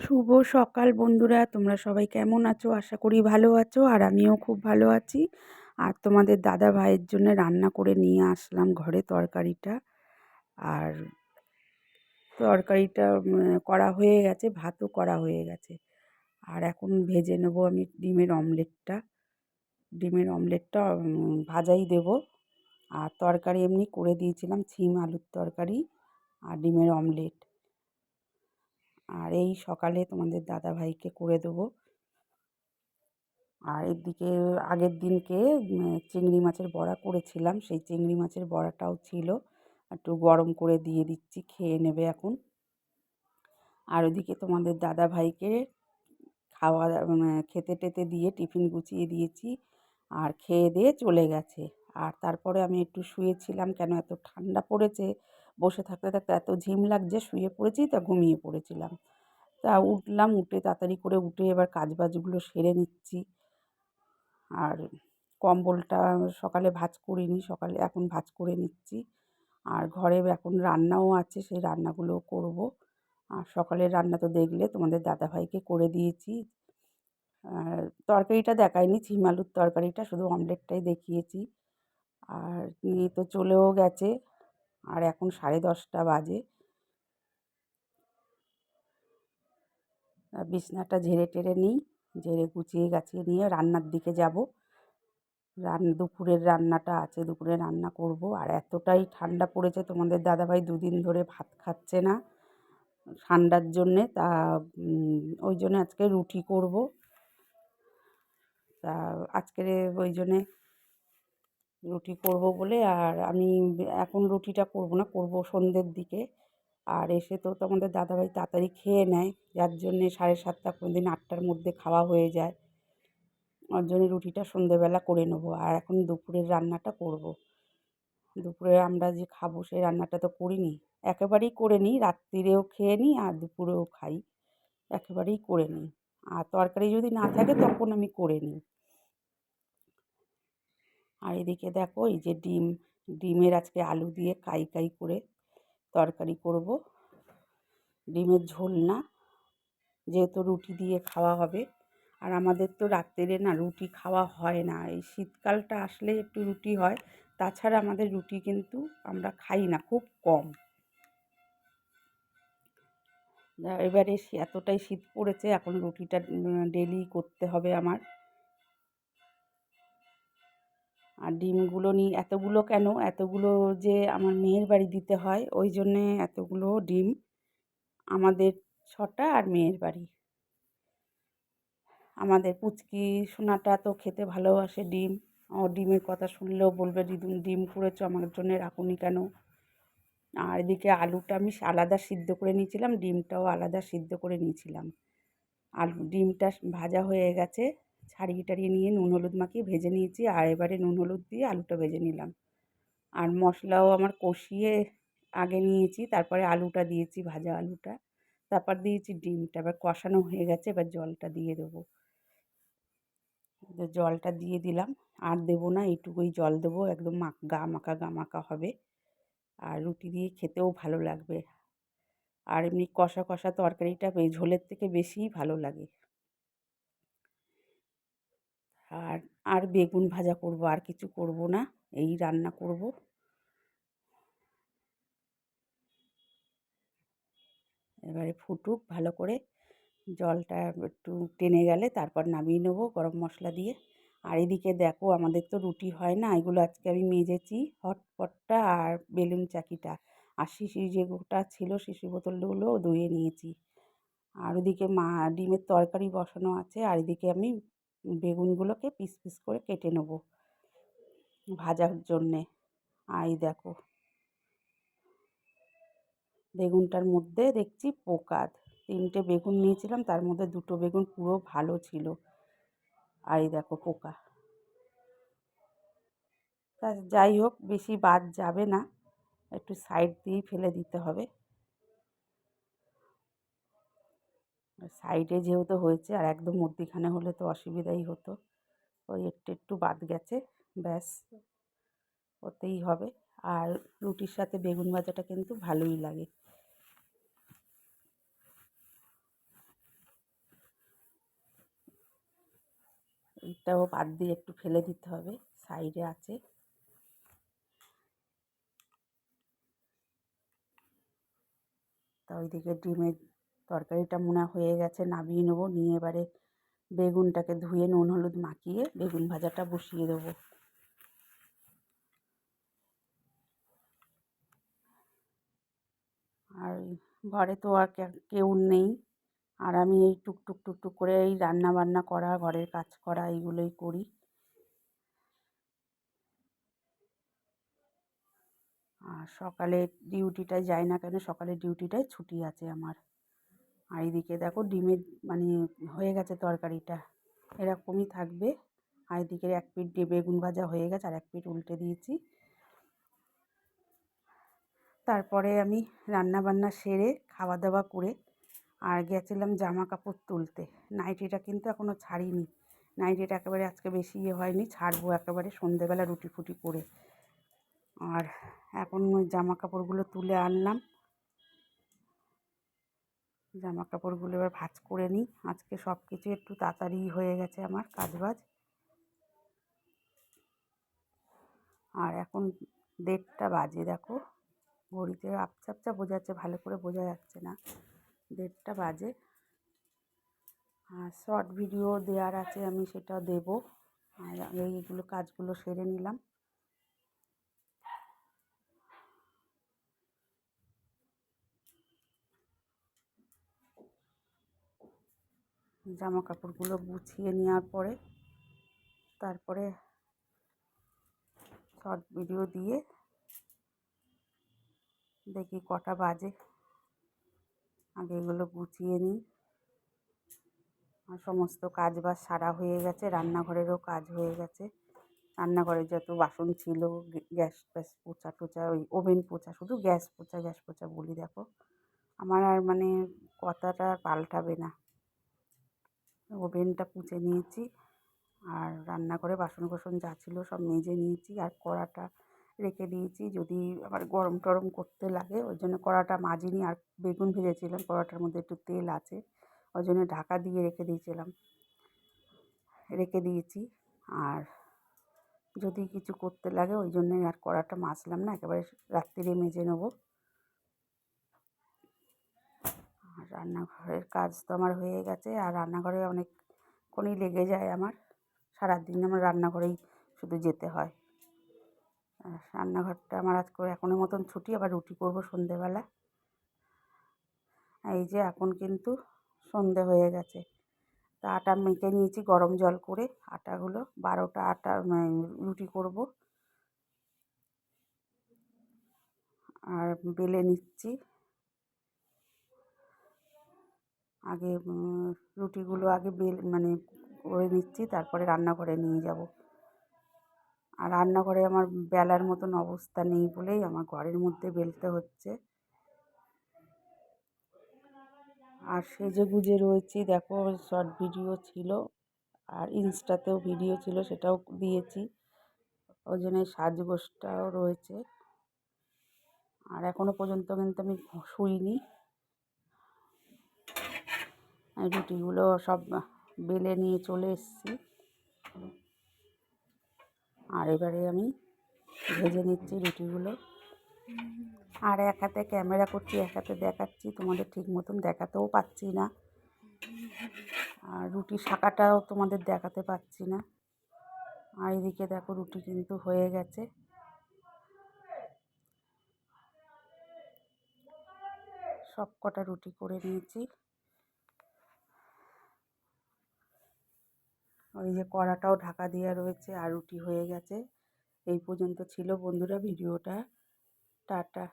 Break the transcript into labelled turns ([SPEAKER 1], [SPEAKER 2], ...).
[SPEAKER 1] শুভ সকাল বন্ধুরা, তোমরা সবাই কেমন আছো? আশা করি ভালো আছো আর আমিও খুব ভালো আছি। আর তোমাদের দাদা ভাইয়ের জন্য রান্না করে নিয়ে আসলাম ঘরে তরকারিটা। আর তরকারিটা করা হয়ে গেছে, ভাতও করা হয়ে গেছে। আর এখন ভেজে নেব আমি ডিমের অমলেটটা। ডিমের অমলেটটা ভাজাই দেব। আর তরকারি এমনি করে দিয়েছিলাম, ছিম আলুর তরকারি আর ডিমের অমলেট। আর এই সকালে তোমাদের দাদাভাইকে করে দেবো। আর এদিকে আগের দিনকে চিংড়ি মাছের বড়া করেছিলাম। সেই চিংড়ি মাছের বড়াটাও ছিল। একটু গরম করে দিয়ে দিচ্ছি, খেয়ে নেবে এখন। আর ওদিকে তোমাদের দাদাভাইকে খাওয়া খেতে টেতে দিয়ে টিফিন গুছিয়ে দিয়েছি আর খেয়ে দিয়ে চলে গেছে। আর তারপরে আমি একটু শুয়েছিলাম, কেন এত ঠান্ডা পড়েছে? বসে থাকতে থাকতে এত ঝিম লাগছে, শুয়ে পড়েছি তা ঘুমিয়ে পড়েছিলাম। তা উঠলাম, উঠে তাড়াতাড়ি করে উঠে এবার কাজ বাজগুলো সেরে নিচ্ছি। আর কম্বলটা সকালে ভাঁজ করিনি, সকালে এখন ভাঁজ করে নিচ্ছি। আর ঘরে এখন রান্নাও আছে, সেই রান্নাগুলোও করব। আর সকালের রান্না তো দেখলে তোমাদের দাদাভাইকে করে দিয়েছি। আর তরকারিটা দেখাইনি ছিম আলুর তরকারিটা শুধু অমলেটটাই দেখিয়েছি। আর নিয়ে তো চলেও গেছে। আর এখন সাড়ে দশটা বাজে। বিছনাটা ঝেড়ে টেরে নিই, ঝেড়ে গুছিয়ে গাছিয়ে নিয়ে রান্নার দিকে যাব। রান, দুপুরের রান্নাটা আছে, দুপুরে রান্না করব। আর এতটাই ঠান্ডা পড়েছে, তোমাদের দাদাভাই দুদিন ধরে ভাত খাচ্ছে না ঠান্ডার জন্যে। তা ওই জন্য আজকে রুটি করব। তা, আজকের ওই জন্যে রুটি করব বলে। আর আমি এখন রুটিটা করব না, করব সন্ধ্যের দিকে। আর এসে তো তোমাদের দাদাভাই তাড়াতাড়ি খেয়ে নেয়। যার জন্যে সাড়ে সাতটা কোনো দিন আটটার মধ্যে খাওয়া হয়ে যায়। ওর জন্য রুটিটা সন্ধেবেলা করে নেব। আর এখন দুপুরের রান্নাটা করব। দুপুরে আমরা যে খাব সেই রান্নাটা তো করিনি। একেবারেই করে নিই, রাত্রিরেও খেয়ে নিই আর দুপুরেও খাই। একেবারেই করে নিই। আর তরকারি যদি না থাকে তখন আমি করে নিই। আর এদিকে দেখো, এই যে ডিম, ডিমের আজকে আলু দিয়ে কাই কাই করে তরকারি করব। ডিমের ঝোল না, যেহেতু রুটি দিয়ে খাওয়া হবে। আর আমাদের তো রাত্রে না রুটি খাওয়া হয় না। এই শীতকালটা আসলে একটু রুটি হয়, তাছাড়া আমাদের রুটি কিন্তু আমরা খাই না, খুব কম। এবারে এতটাই শীত পড়েছে, এখন রুটিটা ডেলি করতে হবে আমার। আর ডিমগুলো নিই এতগুলো কেন? এতগুলো যে আমার মেয়ের বাড়ি দিতে হয়, ওই জন্যে এতগুলো ডিম আমাদের ছটা আর মেয়ের বাড়ি। আমাদের পুচকি সোনাটা তো খেতে ভালোবাসে ডিম। ও ডিমের কথা শুনলেও বলবে দিদুন ডিম করেছ আমার জন্যে রাখুনি কেন? আর এদিকে আলুটা আমি আলাদা সিদ্ধ করে নিয়েছিলাম, ডিমটাও আলাদা সিদ্ধ করে নিয়েছিলাম। আলু, ডিমটা ভাজা হয়ে গেছে। ছাড়িয়ে টাড়িয়ে নিয়ে নুন, হলুদ মাখিয়ে ভেজে নিয়েছি আর এবারে নুন, হলুদ দিয়ে আলুটা ভেজে নিলাম। আর মশলাও আমার কষিয়ে আগে নিয়েছি, তারপরে আলুটা দিয়েছি, ভাজা আলুটা। তারপর দিয়েছি ডিমটা, এবার কষানো হয়ে গেছে, এবার জলটা দিয়ে দেবো। জলটা দিয়ে দিলাম, আর দেবো না, এইটুকুই জল দেবো, একদম মা, গা মাখা গা মাখা হবে। আর রুটি দিয়ে খেতেও ভালো লাগবে। আর এমনি কষা কষা তরকারিটা ঝোলের থেকে বেশিই ভালো লাগে। আর আর বেগুন ভাজা করব, আর কিছু করব না, এই রান্না করব। এবারে ফুটুক, ভালো করে জলটা একটু টেনে গেলে তারপর নামিয়ে নেব গরম মশলা দিয়ে। আর এদিকে দেখো, আমাদের তো রুটি হয় না, এগুলো আজকে আমি মেজেছি, হটপটটা আর বেলুন চাকিটা। আর শিশি যেগুলোটা ছিল, শিশি বোতলগুলো ধুয়ে নিয়েছি। আর ওদিকে মা, ডিমের তরকারি বসানো আছে, আর এদিকে আমি বেগুনগুলোকে পিস পিস করে কেটে নেব ভাজার জন্যে। আই দেখো। বেগুনটার মধ্যে দেখছি পোকা। তিনটে বেগুন নিয়েছিলাম, তার মধ্যে দুটো বেগুন পুরো ভালো ছিল। আর এই দেখো পোকা। তা যাই হোক, বেশি বাদ যাবে না। একটু সাইড দিয়েই ফেলে দিতে হবে। সাইডে যেহেতু হয়েছে, আর একদম মধ্যিখানে হলে তো অসুবিধাই হতো। ওই একটু একটু বাদ গেছে, ব্যাস ওতেই হবে। আর রুটির সাথে বেগুন ভাজাটা কিন্তু ভালোই লাগে। এটাও বাদ দিয়ে একটু ফেলে দিতে হবে, সাইডে আছে। তা ওইদিকে ডিমের তরকারিটা মোনা হয়ে গেছে, নামিয়ে নেব। নিয়ে এবারে বেগুনটাকে ধুয়ে নুন, হলুদ মাখিয়ে বেগুন ভাজাটা বসিয়ে দেবো। আর ঘরে তো আর কেউ নেই। আর আমি এই টুকটুক টুকটুক করে এই রান্না বান্না করা, ঘরের কাজ করা, এইগুলোই করি। আর সকালে ডিউটিটায় যাই না কেন, সকালে ডিউটিটায় ছুটি আছে আমার। আর এদিকে দেখো ডিমের মানে হয়ে গেছে তরকারিটা। এরকমই থাকবে। আর এদিকে এক পিঠ বেগুন ভাজা হয়ে গেছে আর এক পিঠ উল্টে দিয়েছি। তারপরে আমি রান্না বান্না সেরে খাওয়া দাওয়া করে আর গেছিলাম জামা কাপড় তুলতে নাইটিটা কিন্তু এখনও ছাড়িনি। নাইটিটা একেবারে আজকে বেশি ইয়ে হয়নি, ছাড়বো একেবারে সন্ধেবেলা রুটি ফুটি করে। আর এখন জামা কাপড়গুলো তুলে আনলাম। জামা কাপড়গুলো এবার ভাঁজ করে নিই। আজকে সব কিছু একটু তাড়াতাড়ি হয়ে গেছে আমার কাজ বাজ আর এখন দেড়টা বাজে, দেখো। ঘড়িতে আপচা আপচা বোঝা যাচ্ছে, ভালো করে বোঝা যাচ্ছে না। দেড়টা বাজে। আর শর্ট ভিডিও দেওয়ার আছে, আমি সেটা দেব। আর এইগুলো কাজগুলো সেরে নিলাম। জামা কাপড়গুলো গুছিয়ে নেওয়ার পরে তারপরে শর্ট ভিডিও দিয়ে দেখি কটা বাজে। আগে এগুলো গুছিয়ে নিই। আর সমস্ত কাজ বাজ সারা হয়ে গেছে, রান্নাঘরেরও কাজ হয়ে গেছে। রান্নাঘরে যত বাসন ছিল গ্যাস ফ্যাস পোচা টোচা ওই ওভেন পোছা, শুধু গ্যাস পোছা গ্যাস পোছা বলি, দেখো। আমার আর মানে কথাটা পাল্টাবে না। ওভেনটা পুছে নিয়েছি আর রান্নাঘরে বাসন কোসন যা ছিল সব মেজে নিয়েছি আর কড়াটা রেখে দিয়েছি। যদি আবার গরম টরম করতে লাগে, ওই জন্য কড়াটা মাজিনি আর বেগুন ভেজেছিলাম, কড়াটার মধ্যে একটু তেল আছে, ওই জন্য ঢাকা দিয়ে রেখে দিয়েছিলাম। রেখে দিয়েছি আর যদি কিছু করতে লাগে, ওই জন্যই আর কড়াটা মাজলাম না, একেবারে রাত্রিরে মেজে নেব আর রান্নাঘরের কাজ তো আমার হয়ে গেছে, আর রান্নাঘরে অনেকক্ষণই লেগে যায় আমার। সারাদিন আমার রান্নাঘরেই শুধু যেতে হয়। রান্নাঘরটা আমার আজকে এখনের মতন ছুটি, আবার রুটি করব সন্ধেবেলা। এই যে এখন কিন্তু সন্ধে হয়ে গেছে। তা আটা মেখে নিয়েছি গরম জল করে। আটাগুলো, বারোটা আটা রুটি করব। আর বেলে নিচ্ছি। আগে রুটিগুলো আগে বেল মানে করে নিচ্ছি, তারপরে রান্নাঘরে নিয়ে যাব। আর রান্নাঘরে আমার বেলার মতন অবস্থা নেই বলেই আমার ঘরের মধ্যে বেলতে হচ্ছে। আর সেজে গুজে রয়েছি, দেখো শর্ট ভিডিও ছিল, আর ইনস্টাতেও ভিডিও ছিল, সেটাও দিয়েছি। ওই জন্য সাজগোজটাও রয়েছে। আর এখনও পর্যন্ত কিন্তু আমি শুইনি। রুটিগুলো সব বেলে নিয়ে চলে এসেছি। আর এবারে আমি ভেজে নিচ্ছি রুটিগুলো। আর এক হাতে ক্যামেরা করছি, এক হাতে দেখাচ্ছি, তোমাদের ঠিক মতন দেখাতেও পাচ্ছি না। আর রুটি শাঁকাটাও তোমাদের দেখাতে পাচ্ছি না। আর এদিকে দেখো রুটি কিন্তু হয়ে গেছে। সব কটা রুটি করে নিয়েছি। ওই যে কড়াটাও ঢাকা দেওয়া রয়েছে, আর রুটি হয়ে গেছে। এই পর্যন্ত ছিল বন্ধুরা ভিডিওটা। টাটা।